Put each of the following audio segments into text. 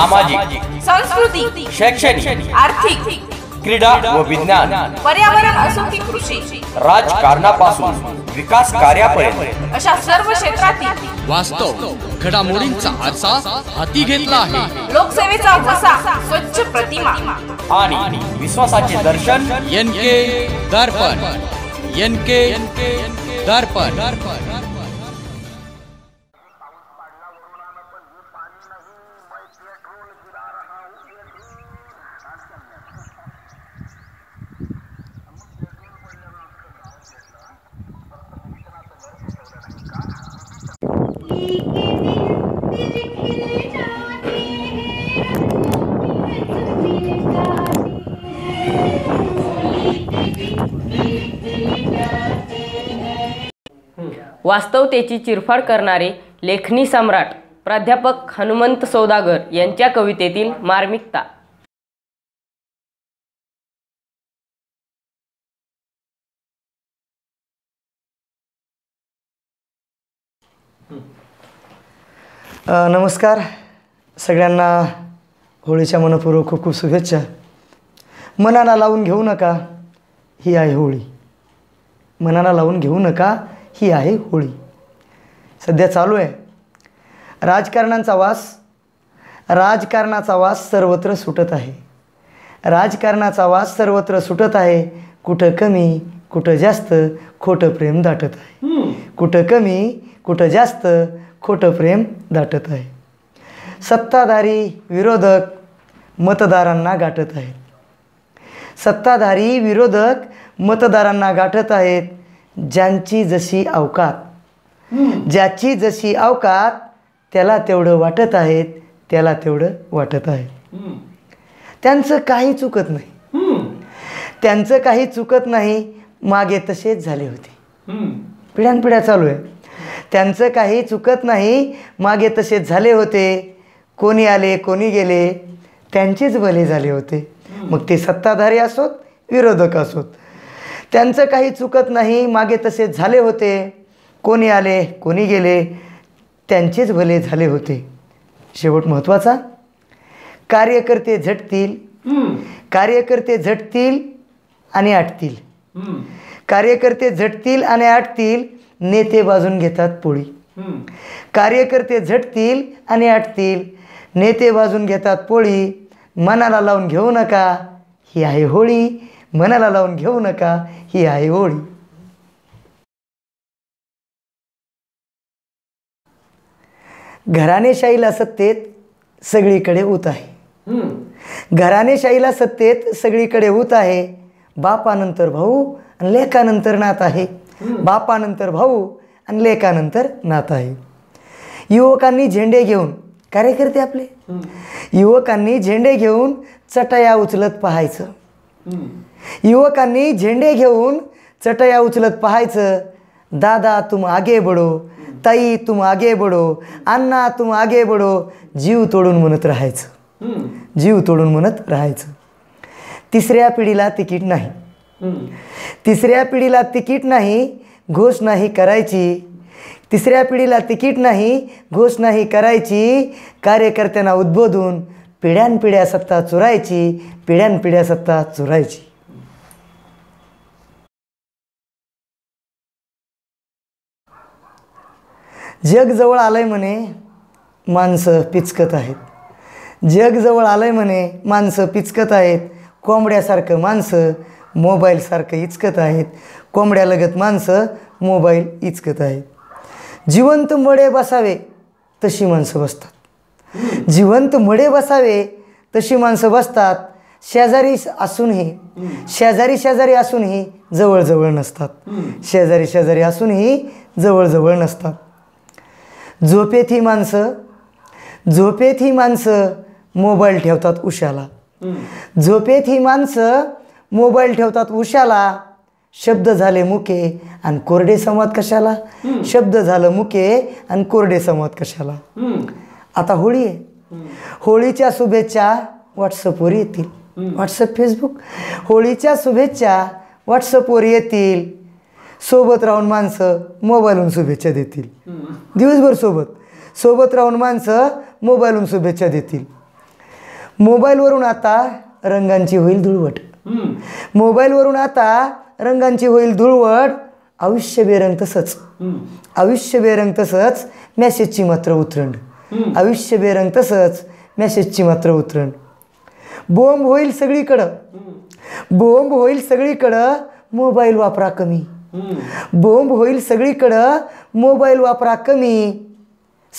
सामाजिक संस्कृती शैक्षणिक आर्थिक क्रीडा व विज्ञान पर्यावरण असो की कृषी राजकारणापासून विकास कार्यापर्यंत. अशा सर्व क्षेत्रातील वास्तव घडामोडींचा आरसा हाती घेतला आहे. लोकसेवेचा वसा स्वच्छ प्रतिमा? आणि विश्वासाचे दर्शन एन के दर्पण एन के दर्पण. वास्तवतेची चिरफाड करणारे लेखनी सम्राट प्राध्यापक हनुमंत सौदागर यांच्या कवितेतील मार्मिकता Hmm. नमस्कार. सगळ्यांना होळीच्या मनपूर्वक खूप खूप शुभेच्छा. मनाला लावून घेऊ नका ही आहे होळी. मनाला लावून घेऊ नका ही आहे होळी. सध्या चालू आहे. राजकारणांचा वास राजकारणाचा वास सर्वत्र सुटत आहे. राजकारणाचा वास सर्वत्र सुटत आहे कुठं कमी कुठं जास्त खोटं प्रेम दाटत आहे. कुठं कमी कुठं जास्त खोटं प्रेम दाटत आहे. सत्ताधारी विरोधक मतदारांना गाठत आहेत. सत्ताधारी विरोधक मतदारांना गाठत आहेत ज्यांची जशी अवकात. ज्याची जशी अवकात त्याला तेवढं वाटत आहेत त्याला तेवढं वाटत आहे त्यांचं काही चुकत नाही. त्यांचं काही चुकत नाही मागे तसेच झाले होते. पिढ्यानपिढ्या चालू आहे. त्यांचं काही चुकत नाही. मागे तसेच झाले होते. कोणी आले कोणी गेले त्यांचेच भले झाले होते. मग ते सत्ताधारी असोत विरोधक असोत. त्यांचं काही चुकत नाही. मागे तसेच झाले होते. कोणी आले कोणी गेले त्यांचेच भले झाले होते. शेवट महत्त्वाचा कार्यकर्ते झटतील. कार्यकर्ते झटतील आणि आटतील. कार्यकर्ते झटतील आणि आटतील. नेते बाजून घेतात पोळी. कार्यकर्ते झटतील आणि आटतील. नेते बाजून घेतात पोळी. मनाला लावून घेऊ नका. ही आहे होळी. मनाला लावून घेऊ नका. ही आहे होळी. घराणेशाहीला सत्तेत सगळीकडे ऊत आहे. घराणेशाहीला सत्तेत सगळीकडे ऊत आहे. बापानंतर भाऊ आणि लेखानंतर नात आहे. बापानंतर भाऊ आणि लेखानंतर नात आहे युवकांनी झेंडे घेऊन कार्यकर्ते आपले? युवकांनी झेंडे घेऊन चटया उचलत पाहायचं. युवकांनी झेंडे घेऊन चटया उचलत पाहायचं. दादा तुम आगे बडो ताई तुम आगे बडो अण्णा तुम आगे बडो जीव तोडून म्हणत राहायचं. जीव तोडून म्हणत राहायचं. तिसऱ्या पिढीला तिकीट नाही. तिसऱ्या पिढीला तिकीट नाही घोष नाही करायची. तिसऱ्या पिढीला तिकीट नाही घोष नाही करायची. कार्यकर्त्यांना उद्बोधून पिढ्यानपिढ्या सत्ता चुरायची पिढ्यानपिढ्या सत्ता चुरायची. जग जवळ आलंय म्हणे माणसं पिचकत आहेत. जग जवळ आलंय म्हणे माणसं पिचकत आहेत. कोंबड्यासारखं माणसं मोबाईलसारखं इचकत आहेत. कोंबड्यालगत माणसं मोबाईल इचकत आहेत. जिवंत मडे बसावे तशी माणसं बसतात. जिवंत मडे बसावे तशी माणसं बसतात. शेजारी असूनही शेजारी शेजारी असूनही जवळजवळ नसतात. शेजारी शेजारी असूनही जवळजवळ नसतात. झोपेत ही माणसं झोपेत ही माणसं मोबाईल ठेवतात उशाला. झोपेत ही माणसं मोबाईल ठेवतात उशाला. शब्द झाले मुके आणि कोरडे संवाद कशाला? शब्द झालं मुके आणि कोरडे संवाद कशाला? आता होळी आहे. होळीच्या शुभेच्छा व्हॉट्सअपवर येतील. WhatsApp Facebook? होळीच्या शुभेच्छा व्हॉट्सअपवर येतील. सोबत राहून माणसं मोबाईलहून शुभेच्छा देतील. दिवसभर सोबत. सोबत राहून माणसं मोबाईलहून शुभेच्छा देतील. मोबाईलवरून आता रंगांची होईल धुळवट. मोबाईलवरून आता रंगांची होईल धुळवट आयुष्य बेरंग तसंच. आयुष्य बेरंग तसंच मॅसेजची मात्र उतरंड. आयुष्य बेरंग तसंच मॅसेजची मात्र उतरंड. बोंब होईल सगळीकडं. बोंब होईल सगळीकडं मोबाईल वापरा कमी. बोंब होईल सगळीकडं मोबाईल वापरा कमी.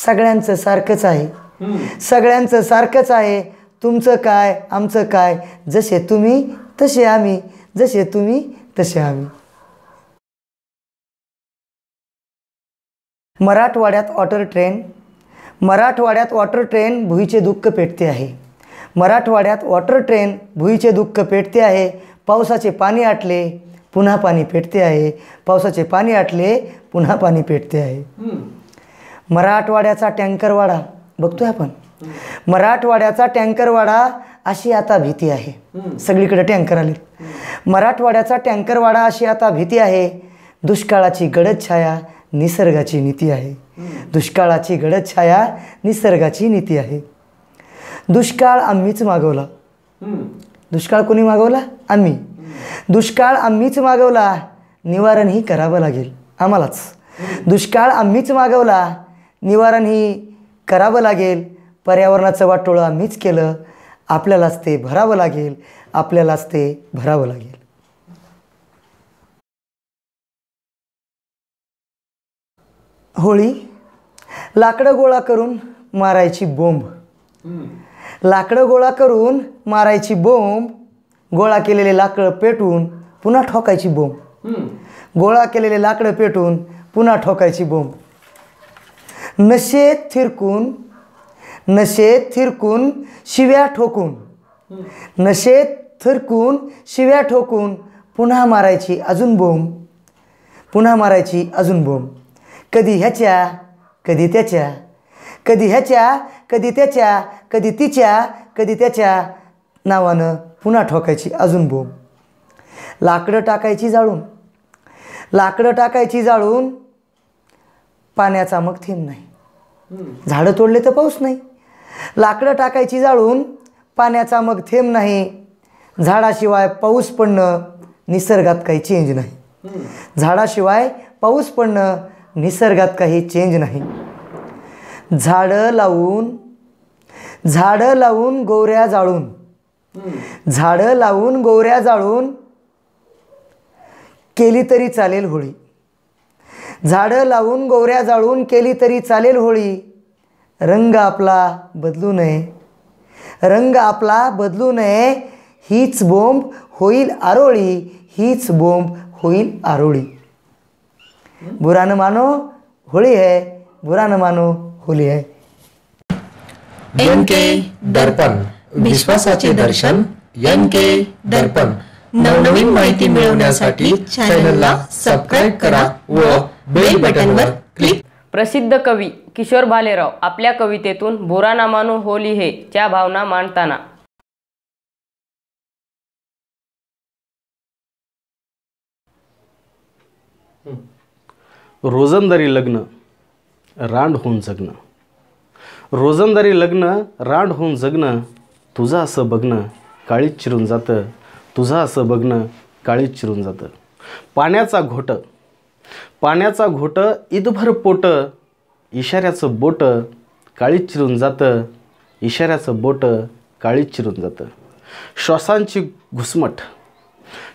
सगळ्यांचं सारखंच आहे. सगळ्यांचं सारखंच आहे. तुमचं काय आमचं काय जसे तुम्ही तसे आम्ही जसे तुम्ही तसे आम्ही. मराठवाड्यात वॉटर ट्रेन मराठवाड्यात वॉटर ट्रेन भुईचे दुःख पेटते आहे. मराठवाड्यात वॉटर ट्रेन भुईचे दुःख पेटते आहे. पावसाचे पाणी आटले पुन्हा पाणी पेटते आहे. पावसाचे पाणी आटले पुन्हा पाणी पेटते आहे. मराठवाड्याचा टँकरवाडा बघतोय आपण? मराठवाड्याचा टँकरवाडा अशी आता भीती आहे. सगळीकडे टँकर आले. मराठवाड्याचा टँकरवाडा अशी आता भीती आहे. दुष्काळाची गडद छाया निसर्गाची नीती आहे. दुष्काळाची गडद छाया निसर्गाची नीती आहे. दुष्काळ आम्हीच मागवला. दुष्काळ कोणी मागवला? आम्ही. दुष्काळ आम्हीच मागवला. निवारणही करावं लागेल. आम्हालाच. दुष्काळ आम्हीच मागवला. निवारणही करावं लागेल. पर्यावरणाचं वाटोळं आम्हीच केलं. आपल्यालाच ते भरावं लागेल आपल्यालाच ते भरावं लागेल. होळी लाकडं गोळा करून मारायची बोंब. लाकडं गोळा करून मारायची बोंब गोळा केलेले लाकडं पेटून पुन्हा ठोकायची बोंब. गोळा केलेले लाकडं पेटून पुन्हा ठोकायची बोंब. नशेत थिरकून नशेत थिरकून शिव्या ठोकून. नशेत थिरकून शिव्या ठोकून पुन्हा मारायची अजून बोंब. पुन्हा मारायची अजून बोंब. कधी ह्याच्या कधी त्याच्या. कधी ह्याच्या कधी त्याच्या. कधी तिच्या कधी त्याच्या नावानं पुन्हा ठोकायची अजून बोंब. लाकडं टाकायची जाळून. लाकडं टाकायची जाळून पाण्याचा मग थेंब नाही. झाडं तोडले तर पाऊस नाही. लाकडं टाकायची जाळून पाण्याचा मग थेंब नाही. झाडाशिवाय पाऊस पडणं निसर्गात काही चेंज नाही. झाडाशिवाय पाऊस पडणं निसर्गात काही चेंज नाही. झाडं लावून झाडं लावून गोवऱ्या जाळून झाडं लावून गोवऱ्या जाळून केली तरी चालेल होळी. झाडं लावून गोवऱ्या जाळून केली तरी चालेल होळी. रंग आपला बदलू नये. रंग आपला बदलू नये हीच बोंब होईल आरोळी हीच बोंब होईल आरोळी. बुरा न मानो होळी है. बुरा न मानो होली है. N K Darpan. विश्वासाचे दर्शन. N K Darpan. नवनवीन माहिती मिळवण्यासाठी चॅनलला सबस्क्राईब करा व बेल बटनवर क्लिक प्रसिद्ध कवी किशोर भालेराव आपल्या कवितेतून बुरा ना होली हे च्या भावना मांडताना. रोजंदारी लग्न रांड होऊन जगणं. रोजंदारी लग्न रांड होऊन जगणं तुझं असं बघणं काळीत चिरून जातं. तुझं असं बघणं काळीत चिरून जातं. पाण्याचा घोट पाण्याचा घोट ईदभर पोट इशाऱ्याचं बोट काळीत चिरून जातं इशाऱ्याचं बोट काळीत चिरून जातं. श्वासांची घुसमट.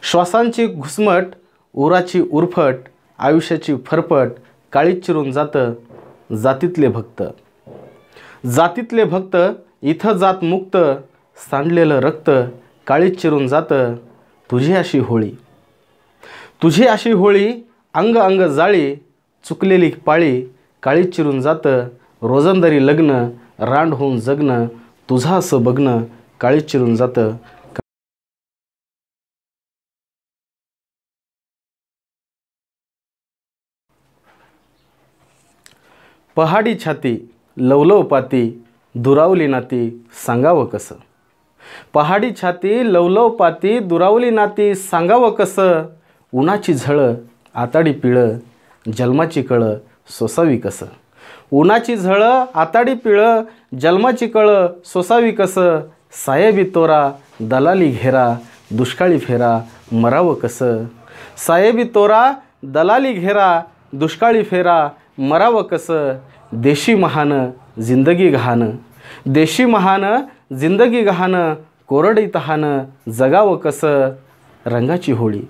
श्वासांची घुसमट उराची उरफट आयुष्याची फरफट काळीत चिरून जातं जातीतले भक्त. जातीतले भक्त इथं जात मुक्त सांडलेलं रक्त काळीत चिरून जातं तुझी अशी होळी. तुझी अशी होळी अंग अंग जाळी चुकलेली पाळी काळी चिरून जातं रोजंदारी लग्न रांड होऊन जगणं तुझा असं बघणं काळी चिरून जातं. पहाडी छाती लवलव पाती दुरावली नाती सांगावं कसं? पहाडी छाती लवलव पाती दुरावली नाती सांगावं कसं? उन्हाची झळं आताडी पिळं जन्माची कळं सोसावी कसं? उन्हाची झळं आताडी पिळं जन्माची कळं सोसावी कसं? साहेबी तोरा दलाली घेरा दुष्काळी फेरा मरावं कसं? साहेबी तोरा दलाली घेरा दुष्काळी फेरा मरावं कसं? देशी महान जिंदगी गहान. देशी महान जिंदगी गहान कोरडी तहान जगावं कसं? रंगाची होळी.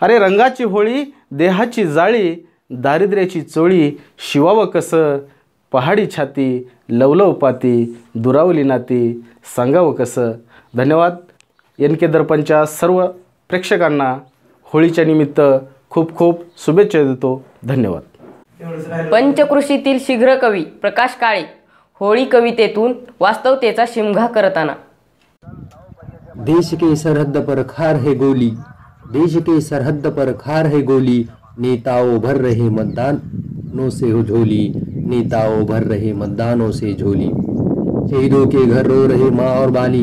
अरे रंगाची होळी देहाची जाळी दारिद्र्याची चोळी शिवावं कसं? पहाडी छाती लवलव पाती दुरावली नाती सांगावं कसं? धन्यवाद. एन के दर्पणच्या सर्व प्रेक्षकांना होळीच्या निमित्त खूप खूप शुभेच्छा देतो. धन्यवाद. पंचकृषीतील शीघ्र कवी प्रकाश काळे होळी कवितेतून वास्तवतेचा शिमघा करताना. देश के सरहद पर खार है गोली. देश के सरहद पर खा रहे गोली, नेताओं भर रहे मतदानों से झोली, नेताओं भर रहे मतदानों से झोली। शहीदों के घर रो रहे माँ और बाली,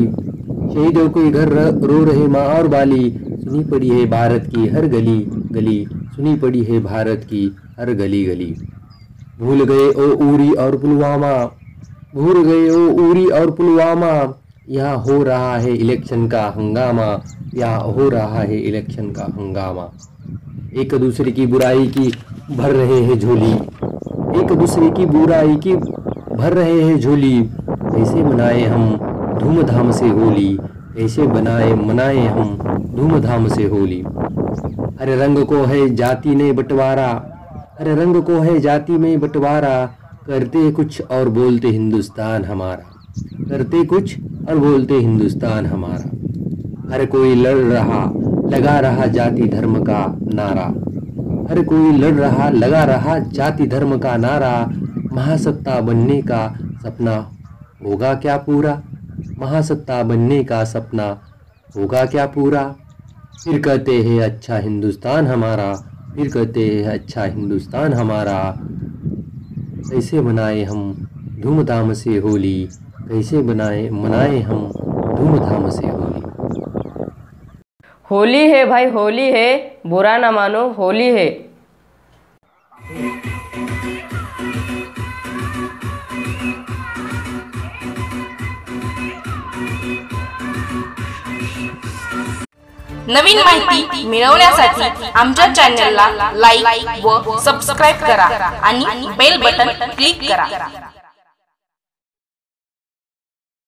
शहीदों के घर रो रहे माँ और बाली, सुनी पड़ी है भारत की हर गली गली, सुनी पड़ी है भारत की हर गली गली। भूल गए ओ उरी और पुलवामा, भूल गए ओ उरी और पुलवामा यहाँ हो रहा है इलेक्शन का हंगामा यहाँ हो रहा है इलेक्शन का हंगामा। एक दूसरे की बुराई की भर रहे हैं झोली। एक दूसरे की बुराई की भर रहे हैं झोली। ऐसे मनाए हम धूमधाम से होली। ऐसे बनाए, मनाए हम धूमधाम से होली। हरे रंग को है जाति ने बंटवारा। हरे रंग को है जाति में बंटवारा। करते कुछ और बोलते हिंदुस्तान हमारा। करते कुछ और बोलते, हिंदुस्तान हमारा। हर कोई लड़ रहा, लगा रहा जाति धर्म का नारा। हर कोई लड़ रहा, लगा रहा जाति धर्म का नारा। महासत्ता बनने का सपना होगा क्या पूरा? महासत्ता बनने का सपना होगा क्या पूरा? फिर कहते हैं अच्छा हिंदुस्तान हमारा। फिर कहते हैं अच्छा हिंदुस्तान हमारा। ऐसे मनाए हम धूमधाम से होली कैसे बनाए मनाए हम धूमधाम से होली। होली है भाई होली है। बुरा ना मानो होली है। नवीन माहिती मिळवण्यासाठी आमच्या चॅनलला लाईक व सबस्क्राईब करा आणि बेल बटन क्लिक करा.